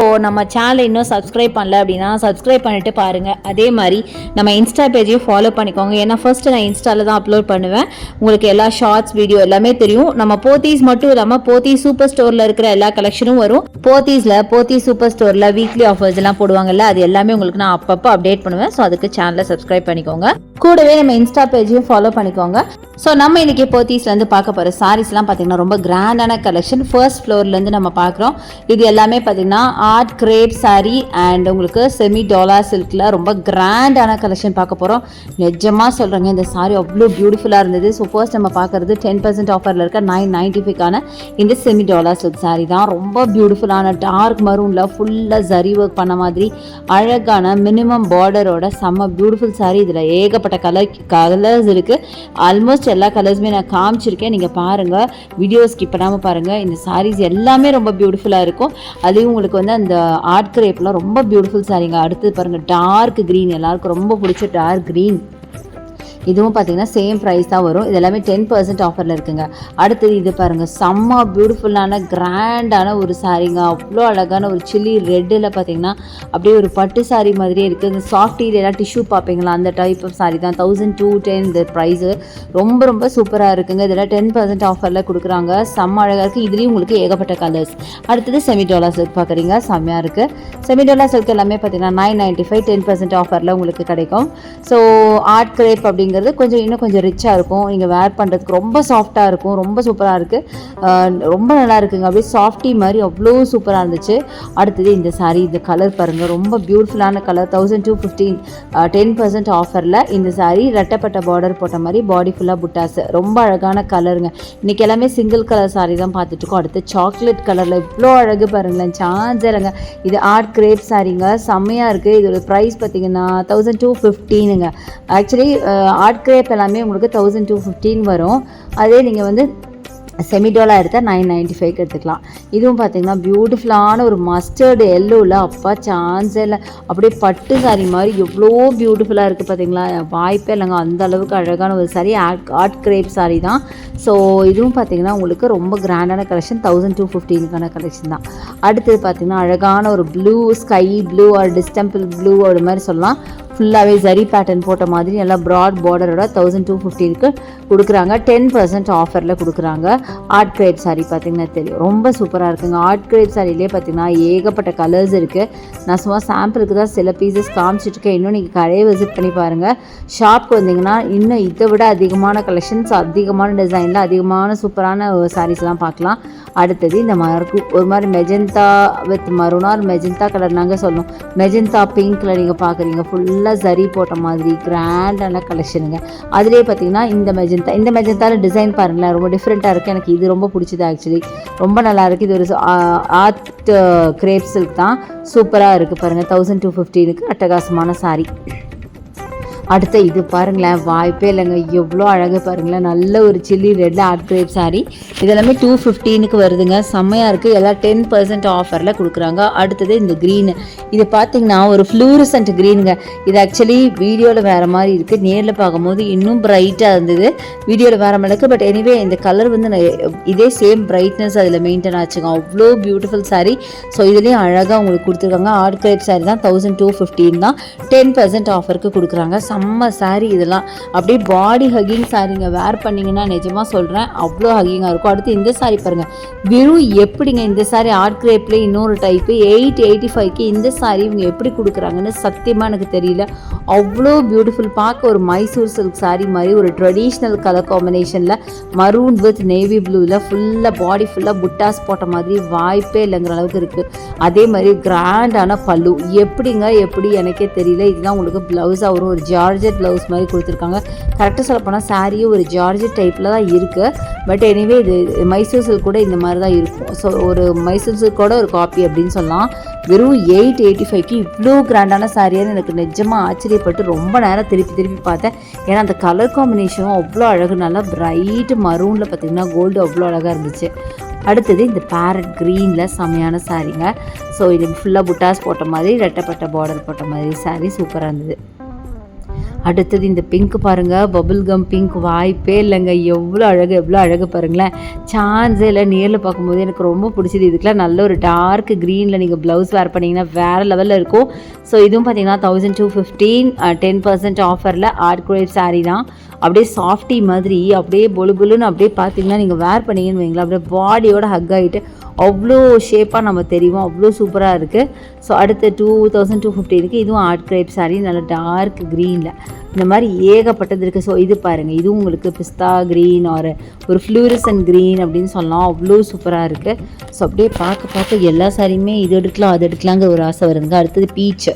So நம்ம சேனலை இன்னும் சப்ஸ்கிரைப் பண்ணல அப்படின்னா சப்ஸ்கிரைப் பண்ணிட்டு பாருங்கள் அதே மாதிரி நம்ம இன்ஸ்டா பேஜையும் ஃபாலோ பண்ணிக்கோங்க. ஏன்னா ஃபஸ்ட்டு நான் இன்ஸ்டாவில் தான் அப்லோட் பண்ணுவேன். உங்களுக்கு எல்லா ஷார்ட்ஸ் வீடியோ எல்லாமே தெரியும். நம்ம போத்தீஸ் மட்டும் இல்லாமல் போத்தீஸ் சூப்பர் ஸ்டோரில் இருக்கிற எல்லா கலெக்ஷனும் வரும். போத்தீஸில் போத்தீஸ் சூப்பர் ஸ்டோரில் வீக்லி ஆஃபர்ஸ் எல்லாம் போடுவாங்கல்ல அது எல்லாமே உங்களுக்கு நான் அப்பப்போ அப்டேட் பண்ணுவேன். ஸோ அதுக்கு சேனலை சப்ஸ்கிரைப் பண்ணிக்கோங்க. கூடவே நம்ம இன்ஸ்டா பேஜையும் ஃபாலோ பண்ணிக்கோங்க. ஸோ நம்ம இன்றைக்கி போத்தீஸ்லேருந்து பார்க்க போகிற சாரீஸ்லாம் பார்த்தீங்கன்னா ரொம்ப கிராண்டான கலெக்ஷன் ஃபர்ஸ்ட் ஃப்ளோர்லேருந்து நம்ம பார்க்குறோம். இது எல்லாமே பார்த்தீங்கன்னா ஆர்ட் கிரேப் சாரீ அண்ட் உங்களுக்கு செமி டாலர் சில்கில் ரொம்ப கிராண்டான கலெக்ஷன் பார்க்க போகிறோம் நிஜமாக சொல்கிறேங்க இந்த சாரி அவ்வளோ பியூட்டிஃபுல்லாக இருந்தது. ஸோ ஃபர்ஸ்ட் நம்ம பார்க்குறது டென் பர்சன்ட் ஆஃபரில் இருக்க நைன் நைன்டி ஃபைவ்க்கான இந்த செமி டாலர் சில்க் சாரீ தான். ரொம்ப பியூட்டிஃபுல்லான டார்க் மரூனில் ஃபுல்லாக ஜரி ஒர்க் பண்ண மாதிரி அழகான மினிமம் பார்டரோட செம்ம பியூட்டிஃபுல் சாரீ இதில் ஏகப்பட்ட கலர் கலர்ஸ் இருக்குது ஆல்மோஸ்ட் எல்லா கலர்ஸுமே நான் காமிச்சிருக்கேன். நீங்கள் பாருங்கள் வீடியோ ஸ்கிப் பண்ணாமல் பாருங்கள் இந்த சாரீஸ் எல்லாமே ரொம்ப பியூட்டிஃபுல்லாக இருக்கும். அதையும் உங்களுக்கு வந்து அந்த ஆர்ட் கிரேப்லாம் ரொம்ப பியூட்டிஃபுல் சாரீங்க அடுத்தது பாருங்கள் டார்க் க்ரீன் எல்லாருக்கும் ரொம்ப பிடிச்ச டார்க் க்ரீன் இதுவும் பார்த்தீங்கன்னா சேம் ப்ரைஸ் தான் வரும். இது எல்லாமே டென் பர்சன்ட் ஆஃபரில் இருக்குங்க. அடுத்தது இது பாருங்கள் செம்ம பியூட்டிஃபுல்லான கிராண்டான ஒரு சாரீங்க அவ்வளோ அழகான ஒரு சில்லி ரெட்டில் பார்த்தீங்கன்னா அப்படியே ஒரு பட்டு சாரீ மாதிரியே இருக்குது இந்த சாஃப்டியில் எல்லாம் டிஷ்யூ பார்ப்பீங்களா? அந்த டைப் ஆஃப் சாரீ தான். தௌசண்ட் டூ டென் இந்த ப்ரைஸு ரொம்ப ரொம்ப சூப்பராக இருக்குங்க. இதெல்லாம் டென் பர்சன்ட் ஆஃபரில் கொடுக்குறாங்க. செம்ம அழகாக இருக்குது இதுலேயும் உங்களுக்கு ஏகப்பட்ட கலர்ஸ் அடுத்தது செமிடோலா சில்க் பார்க்குறீங்க செம்மையாக இருக்குது செமிடோலா சில்க் எல்லாமே பார்த்தீங்கன்னா nine ninety five ten percent ஆஃபரில் உங்களுக்கு கிடைக்கும். ஸோ ஆர்ட் கிரேப் அப்படிங்கிறது கொஞ்சம் இன்னும் கொஞ்சம் ரிச்சாக இருக்கும். நீங்கள் வேர் பண்ணுறதுக்கு ரொம்ப சாஃப்டாக இருக்கும். ரொம்ப சூப்பராக இருக்குது ரொம்ப நல்லா இருக்குங்க. அப்படியே சாஃப்டி மாதிரி அவ்வளோ சூப்பராக இருந்துச்சு. அடுத்தது இந்த சாரீ இந்த கலர் பாருங்கள் ரொம்ப பியூட்டிஃபுல்லான colour thousand two fifteen ten percent ஆஃபரில் இந்த சாரீ ரெட்டப்பட்ட பார்டர் போட்ட மாதிரி பாடி ஃபுல்லாக புட்டாஸ் ரொம்ப அழகான கலருங்க இன்றைக்கி எல்லாமே சிங்கிள் கலர் சாரீ தான் பார்த்துட்டுருக்கோம் அடுத்து சாக்லேட் கலரில் இவ்வளோ அழகு பாருங்களேன். சாஞ்சரங்க இது ஆர்ட் கிரேப் சாரீங்க செம்மையாக இருக்குது இதோட ப்ரைஸ் பார்த்தீங்கன்னா தௌசண்ட் டூ ஃபிஃப்டீனுங்க ஆக்சுவலி ஆர்ட் கிரேப் எல்லாமே உங்களுக்கு தௌசண்ட் டூ ஃபிஃப்டீன் வரும். அதே நீங்கள் வந்து செமிடோலா எடுத்தால் நைன் நைன்ட்டி ஃபைவ்க்கு எடுத்துக்கலாம். இதுவும் பார்த்தீங்கன்னா பியூட்டிஃபுல்லான ஒரு மஸ்டர்டு எல்லோவில் அப்பா சான்ஸே இல்லை. அப்படியே பட்டு சாரி மாதிரி எவ்வளோ பியூட்டிஃபுல்லாக இருக்குது பார்த்தீங்களா வாய்ப்பே இல்லைங்க. அந்த அளவுக்கு அழகான ஒரு sari art art crepe sari தான். ஸோ இதுவும் பார்த்தீங்கன்னா உங்களுக்கு ரொம்ப கிராண்டான கலெக்ஷன் தௌசண்ட் டூ ஃபிஃப்டீனுக்கான கலெக்ஷன் தான். அடுத்தது பார்த்தீங்கன்னா அழகான ஒரு ப்ளூ ஸ்கை ப்ளூ ஒரு டிஸ்டம்பிள் ப்ளூ அது மாதிரி சொல்லலாம். ஃபுல்லாகவே ஜரி பேட்டர்ன் போட்ட மாதிரி நல்லா ப்ராட் பார்டரோட தௌசண்ட் டூ ஃபிஃப்டிக்கு கொடுக்குறாங்க. டென் பர்சன்ட் ஆஃபரில் கொடுக்குறாங்க. ஆர்ட் கிரேட் சாரீ பார்த்தீங்கன்னா தெரியும். ரொம்ப சூப்பராக இருக்குங்க. ஆர்ட் கிரேட் சாரிலே பார்த்தீங்கன்னா ஏகப்பட்ட கலர்ஸ் இருக்குது நான் சும்மா சாம்பிளுக்கு தான் சில பீசஸ் காமிச்சிட்ருக்கேன் இன்னும் நீங்கள் கடையை விசிட் பண்ணி பாருங்கள் ஷாப்க்கு வந்தீங்கன்னா இன்னும் இதை விட அதிகமான கலெக்ஷன்ஸ் அதிகமான டிசைனில் அதிகமான சூப்பரான சாரீஸ்லாம் பார்க்கலாம். அடுத்தது இந்த மாதிரி ஒரு மாதிரி மெஜந்தா வித் மருணா மெஜந்தா கலர் நாங்கள் சொல்லணும். மெஜந்தா பிங்க்கில் நீங்கள் பார்க்குறீங்க ஃபுல்லாக ஜரி போட்ட மாதிரி கிராண்டான கலெக்ஷனுங்க அதுலேயே பார்த்தீங்கன்னா இந்த மெஜந்தா இந்த மெஜந்தாவில் டிசைன் பாருங்களேன் ரொம்ப டிஃப்ரெண்ட்டாக இருக்குது எனக்கு இது ரொம்ப பிடிச்சது ஆக்சுவலி ரொம்ப நல்லா இருக்குது இது ஒரு ஆர்ட் கிரேப் சில்க் தான். சூப்பராக இருக்குது பாருங்கள் தௌசண்ட் டூ ஃபிஃப்டீனுக்கு அட்டகாசமான சாரீ அடுத்த இது பாருங்களேன். வாய்ப்பே இல்லைங்க. எவ்வளோ அழகு பாருங்களேன். நல்ல ஒரு சில்லி ரெட்டில் ஆர்ட் கிரேப் சாரீ இதெல்லாமே டூ ஃபிஃப்டீனுக்கு வருதுங்க. செம்மையாக இருக்குது எல்லாம் டென் பர்சன்ட் ஆஃபரில் கொடுக்குறாங்க. அடுத்தது இந்த க்ரீனு இது பார்த்தீங்கன்னா ஒரு ஃப்ளூரசன்ட் க்ரீனுங்க இது ஆக்சுவலி வீடியோவில் வேறு மாதிரி இருக்குது நேரில் பார்க்கும்போது இன்னும் பிரைட்டாக இருந்தது. வீடியோவில் வேறு மாதிரி இருக்குது பட் எனிவே இந்த கலர் வந்து நான் இதே சேம் பிரைட்னஸ் அதில் மெயின்டைன் ஆச்சுங்க. அவ்வளோ பியூட்டிஃபுல் சாரீ ஸோ இதுலேயும் அழகாக உங்களுக்கு கொடுத்துருக்காங்க. ஆர்ட் கிரேப் சாரீ தான். தௌசண்ட் டூ ஃபிஃப்டீன் தான். டென் பர்சன்ட் ஆஃபருக்கு கொடுக்குறாங்க. செம்ம சாரீ இதெல்லாம். அப்படியே பாடி ஹக்கிங் சாரீங்க வேர் பண்ணிங்கன்னா நிஜமாக சொல்கிறேன் அவ்வளோ ஹகிங்காக இருக்கும். அடுத்து இந்த சாரீ பாருங்கள் வெறும் எப்படிங்க இந்த சாரீ ஆர்ட் கிரேப்பில் இன்னொரு டைப்பு எயிட் எயிட்டி ஃபைவ்க்கு இந்த சாரீ இவங்க எப்படி கொடுக்குறாங்கன்னு சத்தியமாக எனக்கு தெரியல. அவ்வளோ பியூட்டிஃபுல் பார்க்க ஒரு மைசூர் சில்க் சாரீ மாதிரி ஒரு ட்ரெடிஷ்னல் கலர் காம்பினேஷனில் மரூன் வித் நேவி ப்ளூவில் ஃபுல்லாக பாடி ஃபுல்லாக புட்டாஸ் போட்ட மாதிரி வாய்ப்பே இல்லைங்கிற அளவுக்கு இருக்குது அதே மாதிரி கிராண்டான பல்லு. எப்படிங்க எப்படி எனக்கே தெரியல. இதுதான் உங்களுக்கு ப்ளவுஸாக வரும் ஒரு ஜார்ஜெட் ப்ளவுஸ் மாதிரி கொடுத்துருக்காங்க. கரெக்டாக சொல்ல போனால் சாரியும் ஒரு ஜார்ஜெட் டைப்பில் தான் இருக்குது பட் எனிவே இது மைசூர் சில்க் கூட இந்த மாதிரி தான் இருக்கும். ஸோ ஒரு மைசூர் சில்கோட ஒரு காப்பி அப்படின்னு சொல்லலாம். வெறும் எயிட் எயிட்டி ஃபைவ்க்கு இவ்வளோ கிராண்டான சாரியான்னு எனக்கு நிஜமாக ஆச்சரியப்பட்டு ரொம்ப நேரம் திருப்பி திருப்பி பார்த்தேன். ஏன்னா அந்த கலர் காம்பினேஷனும் அவ்வளோ அழகு. நல்லா பிரைட் மரூனில் பார்த்தீங்கன்னா கோல்டு அவ்வளோ அழகாக இருந்துச்சு. அடுத்தது இந்த பேரட் க்ரீனில் செமையான சாரீங்க ஸோ இது ஃபுல்லாக புட்டாஸ் போட்ட மாதிரி ரெட்டப்பட்ட பார்டர் போட்ட மாதிரி சாரீ சூப்பராக இருந்தது. அடுத்தது இந்த பிங்க் பாருங்கள் பபுள் கம் பிங்க் வாய்ப்பே இல்லைங்க. எவ்வளோ அழகு எவ்வளோ அழகு பாருங்களேன். சான்ஸே இல்லை. நேரில் பார்க்கும்போது எனக்கு ரொம்ப பிடிச்சது. இதுக்கெலாம் நல்ல ஒரு டார்க் க்ரீனில் நீங்கள் ப்ளவுஸ் வேர் பண்ணிங்கன்னா வேறு லெவலில் இருக்கும். ஸோ இதுவும் பார்த்தீங்கன்னா thousand two fifteen ten percent ஆஃபரில் ஆர்ட் குரேட் சாரீ தான். அப்படியே சாஃப்டி மாதிரி அப்படியே பொலு பொலுன்னு அப்படியே பார்த்தீங்கன்னா நீங்கள் வேர் பண்ணீங்கன்னு வைங்களேன். அப்படியே பாடியோட ஹக் ஆகிட்டு அவ்வளோ ஷேப்பாக நம்ம தெரியும் அவ்வளோ சூப்பராக இருக்குது ஸோ அடுத்த டூ தௌசண்ட் டூ ஃபிஃப்டினுக்கு இதுவும் ஆர்ட் கிரேப் சாரீ நல்லா டார்க் க்ரீனில் இந்த மாதிரி ஏகப்பட்டது இருக்குது ஸோ இது பாருங்கள் இதுவும் உங்களுக்கு பிஸ்தா க்ரீன் ஒரு ஒரு ஃப்ளூரிசன் க்ரீன் அப்படின்னு சொல்லலாம். அவ்வளோ சூப்பராக இருக்குது ஸோ அப்படியே பார்க்க பார்க்க எல்லா சாரியுமே இது எடுக்கலாம் அது எடுக்கலாங்கிற ஒரு ஆசை வருதுங்க. அடுத்தது பீச்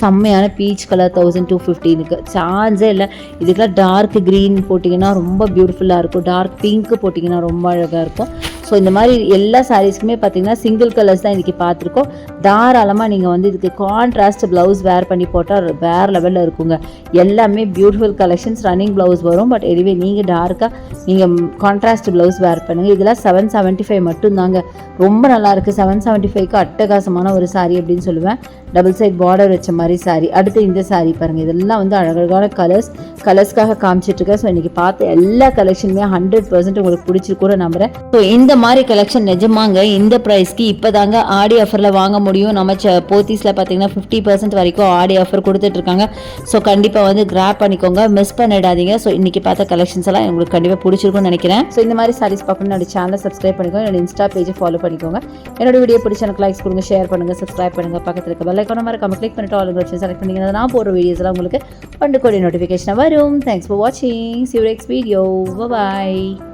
செம்மையான பீச் கலர் தௌசண்ட் டூ ஃபிஃப்டினுக்கு சார்ஜே இல்லை. இதுக்கெல்லாம் டார்க் க்ரீன் போட்டிங்கன்னா ரொம்ப பியூட்டிஃபுல்லாக இருக்கும். டார்க் பிங்க் போட்டிங்கன்னா ரொம்ப அழகாக இருக்கும். ஸோ இந்த மாதிரி எல்லா சாரீஸ்க்குமே பார்த்தீங்கன்னா சிங்கிள் கலர்ஸ் தான் இன்றைக்கி பார்த்துருக்கோம் தாராளமாக நீங்கள் வந்து இதுக்கு கான்ட்ராஸ்ட் ப்ளவுஸ் வேர் பண்ணி போட்டால் வேறு லெவலில் இருக்குங்க. எல்லாமே பியூட்டிஃபுல் கலெக்ஷன்ஸ் ரன்னிங் ப்ளவுஸ் வரும். பட் எனிவே நீங்கள் டார்க்காக நீங்கள் கான்ட்ராஸ்ட் ப்ளவுஸ் வேர் பண்ணுங்கள் இதெல்லாம் செவன் செவன்ட்டி ஃபைவ் மட்டும்தாங்க. ரொம்ப நல்லாயிருக்கு செவன் செவன்ட்டி ஃபைவ்க்கு அட்டகாசமான ஒரு saree அப்படின்னு சொல்லுவேன். டபுள் சைட் பார்டர் வச்ச மாதிரி saree. அடுத்து இந்த saree பாருங்கள் இதெல்லாம் வந்து அழகழகான கலர்ஸ் கலர்ஸ்க்காக காமிச்சிட்ருக்கேன் ஸோ இன்றைக்கி பார்த்த எல்லா கலெக்ஷனுமே ஹண்ட்ரட் பர்சன்ட் உங்களுக்கு பிடிச்சிருக்கூட நம்புறேன். ஸோ இந்த மாதிரி கலெக்ஷன் நிஜமாங்க. இந்த ப்ரைஸ்க்கு இப்போ தாங்க ஆடி ஆஃபரில் வாங்க முடியும். நம்ம ச போத்தீஸில் பார்த்தீங்கன்னா ஃபிஃப்டி பர்சன்ட் வரைக்கும் ஆடி ஆஃபர் கொடுத்துட்ருக்காங்க ஸோ கண்டிப்பாக வந்து கிராப் பண்ணிக்கோங்க. மிஸ் பண்ணிடாதீங்க. ஸோ இன்றைக்கி பார்த்த கலெக்ஷன்ஸ் எல்லாம் உங்களுக்கு கண்டிப்பாக பிடிச்சிருக்கும்னு நினைக்கிறேன். ஸோ இந்த மாதிரி சாரீஸ் பார்க்கணும் என்னோட சேனலை சப்ஸ்கிரைப் பண்ணிக்கோங்க. என்னோட இன்ஸ்டா பேஜை ஃபாலோ பண்ணிக்கோங்க. என்னோட வீடியோ பிடிச்ச எனக்கு லைக்ஸ் கொடுங்க ஷேர் பண்ணுங்கள் சப்ஸ்கிரைப் பண்ணுங்கள் பக்கத்தில் இருக்க ஐக்கான மறக்காம கிளிக் பண்ணிட்டு ஆல் ஆப்ஷன் செலக்ட் பண்ணிங்கன்னா நான் போடுற வீடியோஸ்லாம் உங்களுக்கு பண்டு கோடி நோட்டிஃபிகேஷன் வரும். தேங்க்ஸ் ஃபார் வாட்சிங் சிவர் நெக்ஸ்ட் வீடியோ பாய்